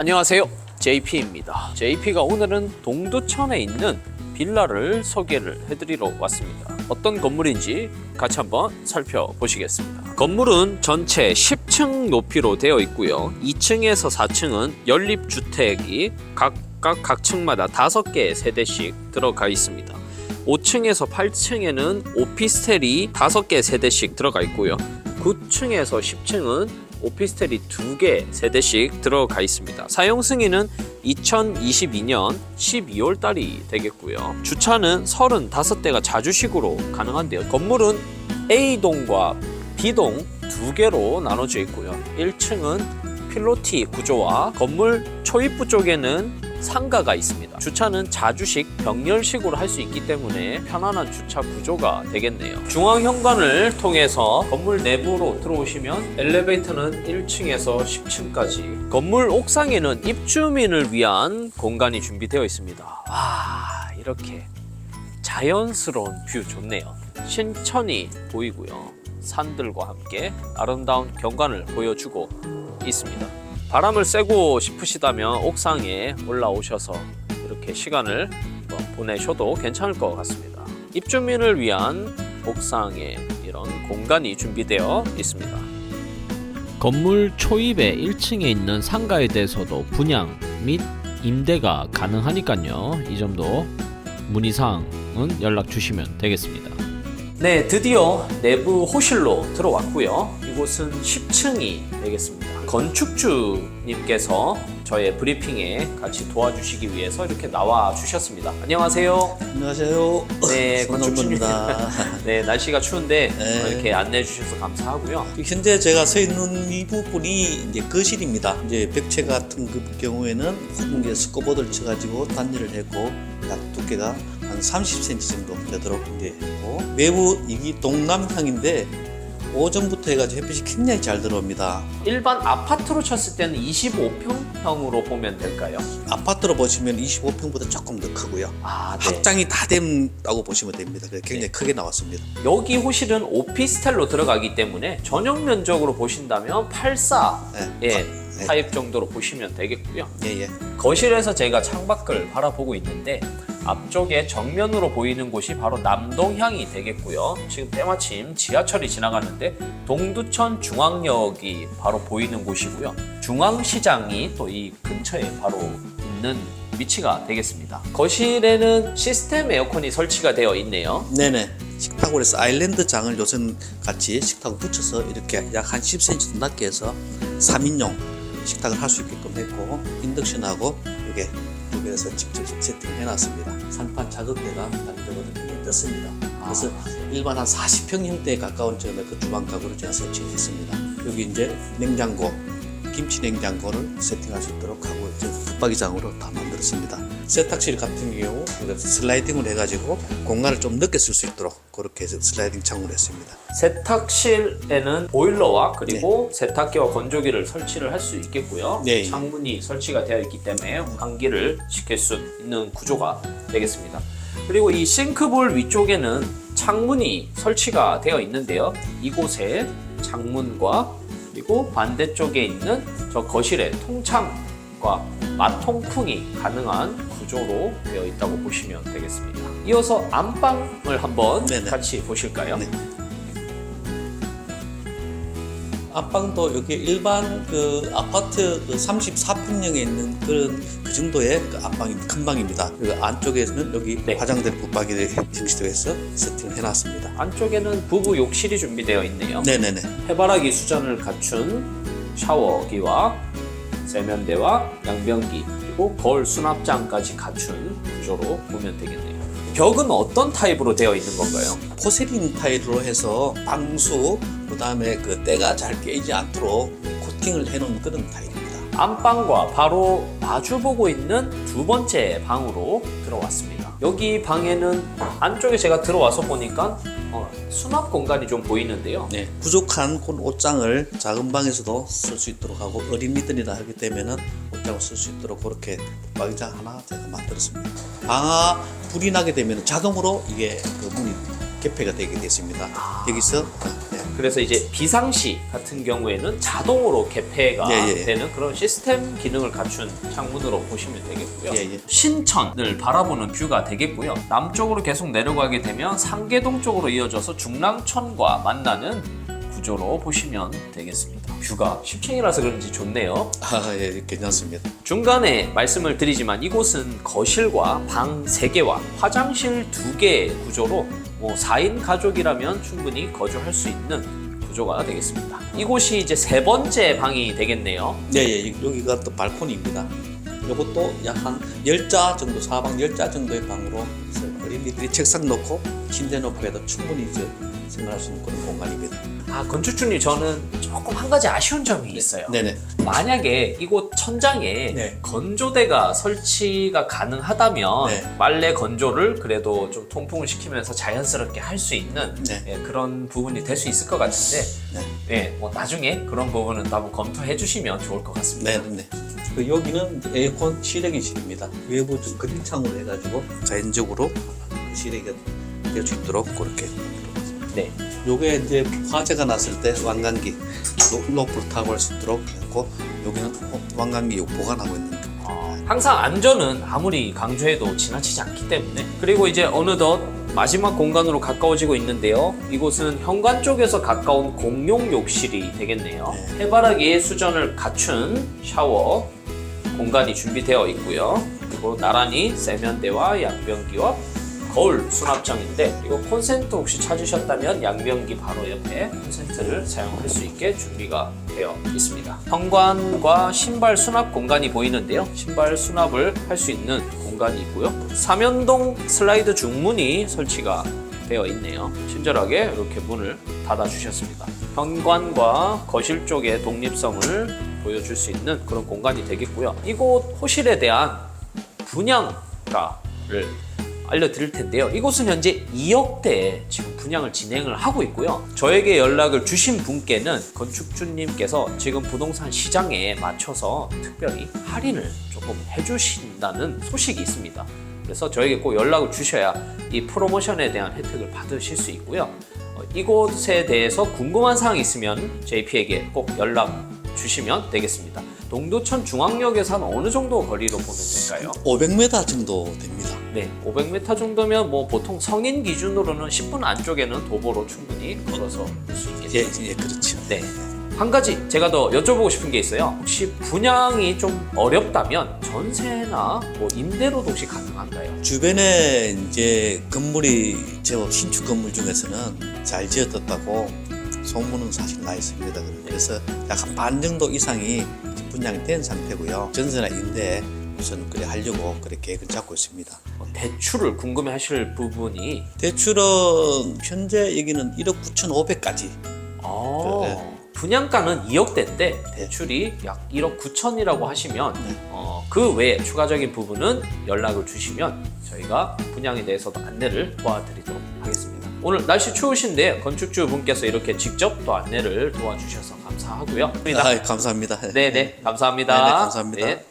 안녕하세요. JP입니다. JP가 오늘은 동두천에 있는 빌라를 소개를 해드리러 왔습니다. 어떤 건물인지 같이 한번 살펴보시겠습니다. 건물은 전체 10층 높이로 되어 있고요. 2층에서 4층은 연립주택이 각각 각 층마다 5개의 세대씩 들어가 있습니다. 5층에서 8층에는 오피스텔이 5개 세대씩 들어가 있고요. 9층에서 10층은 오피스텔이 2개 세대씩 들어가 있습니다. 사용 승인은 2022년 12월 달이 되겠고요. 주차는 35대가 자주식으로 가능한데요. 건물은 A동과 B동 두 개로 나눠져 있고요. 1층은 필로티 구조와 건물 초입부 쪽에는 상가가 있습니다. 주차는 자주식 병렬식으로 할 수 있기 때문에 편안한 주차 구조가 되겠네요. 중앙 현관을 통해서 건물 내부로 들어오시면 엘리베이터는 1층에서 10층까지 건물 옥상에는 입주민을 위한 공간이 준비되어 있습니다. 와 이렇게 자연스러운 뷰 좋네요. 신천이 보이고요. 산들과 함께 아름다운 경관을 보여주고 있습니다. 바람을 쐬고 싶으시다면 옥상에 올라오셔서 이렇게 시간을 보내셔도 괜찮을 것 같습니다. 입주민을 위한 옥상에 이런 공간이 준비되어 있습니다. 건물 초입에 1층에 있는 상가에 대해서도 분양 및 임대가 가능하니까요. 이 점도 문의사항은 연락 주시면 되겠습니다. 네, 드디어 내부 호실로 들어왔고요. 이곳은 10층이 되겠습니다. 건축주님께서 저의 브리핑에 같이 도와주시기 위해서 이렇게 나와 주셨습니다. 안녕하세요. 안녕하세요. 네, 손원구입니다. 네, 날씨가 추운데 네. 이렇게 안내해 주셔서 감사하고요. 현재 제가 서 있는 이 부분이 이제 거실입니다. 이제 벽체 같은 그 경우에는 게 스코보드를 쳐가지고 단열을 했고 약 두께가 한 30cm 정도 되도록 이제 했고 외부 이게 동남향인데 오전부터 해가지고 햇빛이 굉장히 잘 들어옵니다. 일반 아파트로 쳤을 때는 25평형으로 보면 될까요? 아파트로 보시면 25평보다 조금 더 크고요. 아, 네. 확장이 다 된다고 보시면 됩니다. 그래서 굉장히 크게 나왔습니다. 여기 호실은 오피스텔로 들어가기 때문에 전용 면적으로 보신다면 84 네. 예, 네. 타입 정도로 보시면 되겠고요. 예, 예. 거실에서 제가 창밖을 바라보고 있는데 앞쪽에 정면으로 보이는 곳이 바로 남동향이 되겠고요. 지금 때마침 지하철이 지나가는데 동두천 중앙역이 바로 보이는 곳이고요. 중앙시장이 또 이 근처에 바로 있는 위치가 되겠습니다. 거실에는 시스템 에어컨이 설치가 되어 있네요. 네네. 식탁으로 해서 아일랜드 장을 요즘 같이 식탁을 붙여서 이렇게 약 한 10cm 낮게 해서 3인용 식탁을 할 수 있게끔 했고 인덕션하고 이게 두 개에서 직접 세팅해 놨습니다. 상판 작업대가 단적으로 굉장히 떴습니다. 그래서 일반 한 40평 형태에 가까운 점에 그 주방 가구를 제가 설치했습니다. 여기 이제 냉장고, 김치 냉장고를 세팅할 수 있도록 하고 이제 붙박이장으로 다 만들었습니다. 세탁실 같은 경우 슬라이딩을 해가지고 공간을 좀 넓게 쓸 수 있도록 그렇게 해서 슬라이딩 창을 했습니다. 세탁실에는 보일러와 그리고 세탁기와 건조기를 설치를 할 수 있겠고요. 네. 창문이 설치가 되어 있기 때문에 환기를 시킬 수 있는 구조가 되겠습니다. 그리고 이 싱크볼 위쪽에는 창문이 설치가 되어 있는데요. 이곳에 창문과 그리고 반대쪽에 있는 저 거실의 통창 과 마통풍이 가능한 구조로 되어 있다고 보시면 되겠습니다. 이어서 안방을 한번 네네. 같이 보실까요? 네. 안방도 여기 일반 그 아파트 그 34평형에 있는 그런 그 정도의 그 안방이 큰 방입니다. 그 안쪽에서는 여기 네. 화장대 붙박이를 형식으로 세팅을 해놨습니다. 안쪽에는 부부 욕실이 준비되어 있네요. 네네네. 해바라기 수전을 갖춘 샤워기와 세면대와 양변기 그리고 거울 수납장까지 갖춘 구조로 보면 되겠네요. 벽은 어떤 타입으로 되어 있는 건가요? 포세린 타일로 해서 방수 그다음에 그 때가 잘 깨지 않도록 코팅을 해놓은 그런 타일입니다. 안방과 바로 마주보고 있는 두 번째 방으로 들어왔습니다. 여기 방에는 안쪽에 제가 들어와서 보니까 어, 수납 공간이 좀 보이는데요. 네, 부족한 그런 옷장을 작은 방에서도 쓸 수 있도록 하고 어린이들이라 하기 때문에는 옷장을 쓸 수 있도록 그렇게 붙박이장 하나 제가 만들었습니다. 방아 불이 나게 되면 자동으로 이게 그 문이 개폐가 되게 됐습니다. 아. 여기서 네, 그래서 이제 비상시 같은 경우에는 자동으로 개폐가 예, 예. 되는 그런 시스템 기능을 갖춘 창문으로 보시면 되겠고요. 예, 예. 신천을 바라보는 뷰가 되겠고요. 남쪽으로 계속 내려가게 되면 상계동 쪽으로 이어져서 중랑천과 만나는 구조로 보시면 되겠습니다. 뷰가 10층이라서 그런지 좋네요. 아, 예, 괜찮습니다. 중간에 말씀을 드리지만 이곳은 거실과 방 3개와 화장실 2개 구조로 뭐 4인 가족이라면 충분히 거주할 수 있는 구조가 되겠습니다. 이곳이 이제 세 번째 방이 되겠네요. 예, 예, 여기가 또 발코니입니다. 이것도 약 한 10자 정도, 사방 10자 정도의 방으로 어린이들이 책상 놓고 침대 놓고 해도 충분히 이제 생활할 수 있는 그런 공간입니다. 아 건축주님 저는 조금 한 가지 아쉬운 점이 있어요. 네네. 만약에 이곳 천장에 네. 건조대가 설치가 가능하다면 네. 빨래 건조를 그래도 좀 통풍을 시키면서 자연스럽게 할 수 있는 네. 예, 그런 부분이 될 수 있을 것 같은데 네. 예, 뭐 나중에 그런 부분은 또 한번 검토해 주시면 좋을 것 같습니다. 네, 네. 그 여기는 에어컨 실외기실입니다. 외부 좀 그릴창으로 해가지고 자연적으로 그 실외기가 될수 있도록 그렇게. 네. 요게 이제 화재가 났을 때 왕관기 로- 로프를 타고 할 수 있도록 했고 여기는 어, 왕관기 요 보관하고 있는 거. 어, 항상 안전은 아무리 강조해도 지나치지 않기 때문에 그리고 이제 어느덧 마지막 공간으로 가까워지고 있는데요. 이곳은 현관 쪽에서 가까운 공용 욕실이 되겠네요. 네. 해바라기에 수전을 갖춘 샤워 공간이 준비되어 있고요. 그리고 나란히 세면대와 양변기와 거울 수납장인데 그리고 콘센트 혹시 찾으셨다면 양변기 바로 옆에 콘센트를 사용할 수 있게 준비가 되어 있습니다. 현관과 신발 수납 공간이 보이는데요. 신발 수납을 할 수 있는 공간이 있고요. 삼연동 슬라이드 중문이 설치가 되어 있네요. 친절하게 이렇게 문을 닫아 주셨습니다. 현관과 거실 쪽의 독립성을 보여줄 수 있는 그런 공간이 되겠고요. 이곳 호실에 대한 분양가를 알려드릴 텐데요. 이곳은 현재 2억대 지금 분양을 진행을 하고 있고요. 저에게 연락을 주신 분께는 건축주님께서 지금 부동산 시장에 맞춰서 특별히 할인을 조금 해주신다는 소식이 있습니다. 그래서 저에게 꼭 연락을 주셔야 이 프로모션에 대한 혜택을 받으실 수 있고요. 어, 이곳에 대해서 궁금한 사항이 있으면 JP에게 꼭 연락 주시면 되겠습니다. 동두천 중앙역에서 한 어느 정도 거리로 보면 될까요? 500m 정도 됩니다. 네, 500m 정도면 뭐 보통 성인 기준으로는 10분 안쪽에는 도보로 충분히 걸어서 갈수 예, 있겠죠. 예, 그렇죠. 네. 한 가지 제가 더 여쭤보고 싶은 게 있어요. 혹시 분양이 좀 어렵다면 전세나 뭐 임대로도 혹시 가능한가요? 주변에 이제 건물이 제법 신축 건물 중에서는 잘 지어졌다고 소문은 사실 나 있습니다. 그래서 약 한 반 정도 이상이 분양이 된 상태고요. 전세나 임대 우선 그래 하려고 그래 계획을 잡고 있습니다. 뭐 대출을 궁금해 하실 부분이 대출은 현재 여기는 1억 9,500까지 아, 네. 분양가는 2억대인데 대출이 약 1억 9천이라고 하시면 네. 어, 그 외에 추가적인 부분은 연락을 주시면 저희가 분양에 대해서도 안내를 도와드리도록 하겠습니다. 오늘 날씨 추우신데 건축주 분께서 이렇게 직접 또 안내를 도와주셔서 감사하고요. 아, 감사합니다. 네네 감사합니다. 네네, 감사합니다. 네.